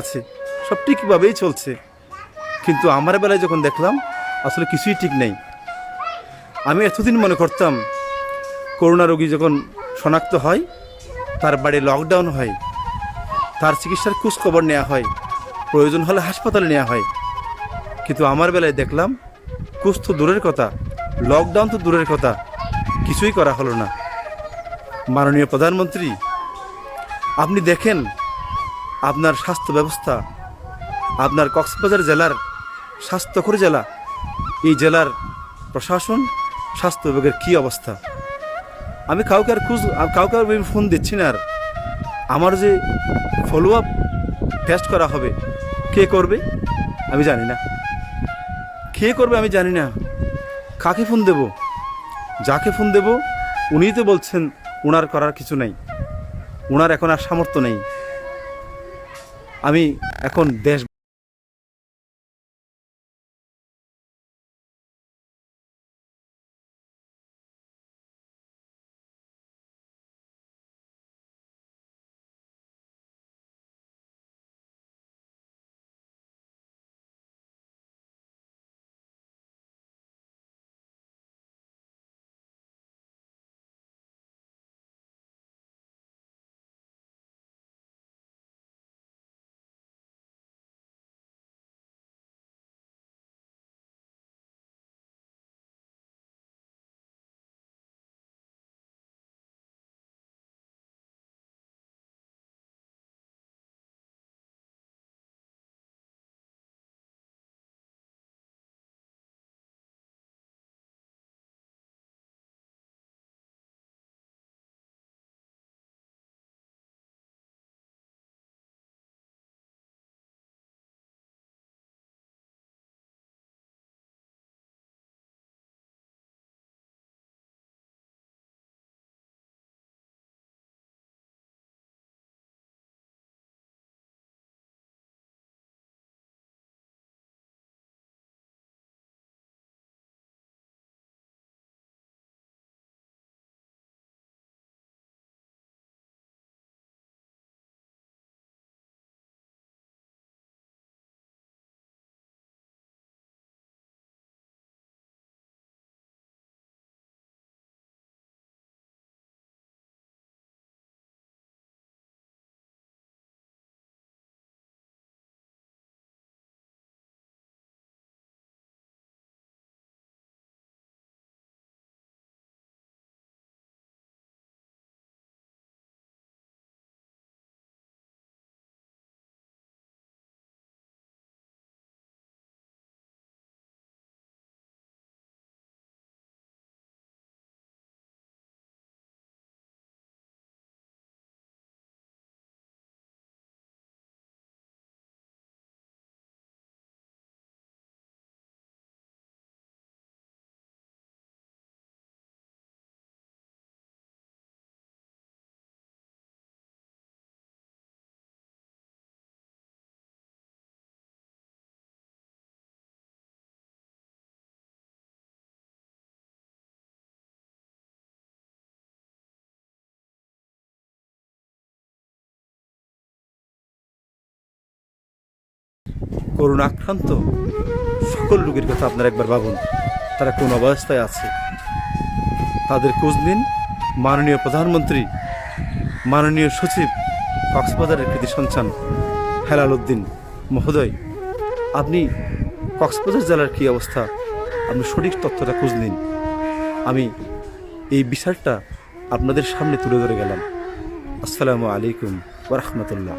আছে, সব ঠিকভাবেই চলছে। কিন্তু আমার বেলায় যখন দেখলাম, আসলে কিছুই ঠিক নেই। আমি এতদিন মনে করতাম, করোনা রোগী যখন শনাক্ত হয়, তার বাড়ি লকডাউন হয়, তার চিকিৎসার খোঁজ খবর নেওয়া হয়, প্রয়োজন হলে হাসপাতালে নেওয়া হয়। কিন্তু আমার বেলায় দেখলাম কুস তো দূরের কথা লকডাউন তো দূরের কথা, কিছুই করা হলো না। মাননীয় প্রধানমন্ত্রী, আপনি দেখেন আপনার স্বাস্থ্য ব্যবস্থা, আপনার কক্সবাজার জেলার স্বাস্থ্যকর জেলা, এই জেলার প্রশাসন, স্বাস্থ্য বিভাগের কী অবস্থা? আমি কাউকে আর খুঁজ কাউকে আর ফোন দিচ্ছি না আর। আমার যে ফলো আপ টেস্ট করা হবে, কে করবে? আমি জানি না। কে করবে আমি জানি না। কাকে ফোন দেব? যাকে ফোন দেব, উনিই তো বলছেন ওনার করার কিছু নেই। ওনার এখন আর সামর্থ্য নেই। আমি এখন দেশ করোনা আক্রান্ত সকল রোগীর কথা আপনারা একবার ভাবুন। তারা কোন অবস্থায় আছে? তাদের খোঁজ নিন। মাননীয় প্রধানমন্ত্রী, মাননীয় সচিব, কক্সবাজারের কৃতি সন্তান হেলাল উদ্দিন মহোদয়, আপনি কক্সবাজার জেলার কী অবস্থা? আপনি সঠিক তথ্যটা খোঁজ নিন। আমি এই বিচারটা আপনাদের সামনে তুলে ধরে গেলাম। আসসালামু আলাইকুম ওরহমতুল্লাহ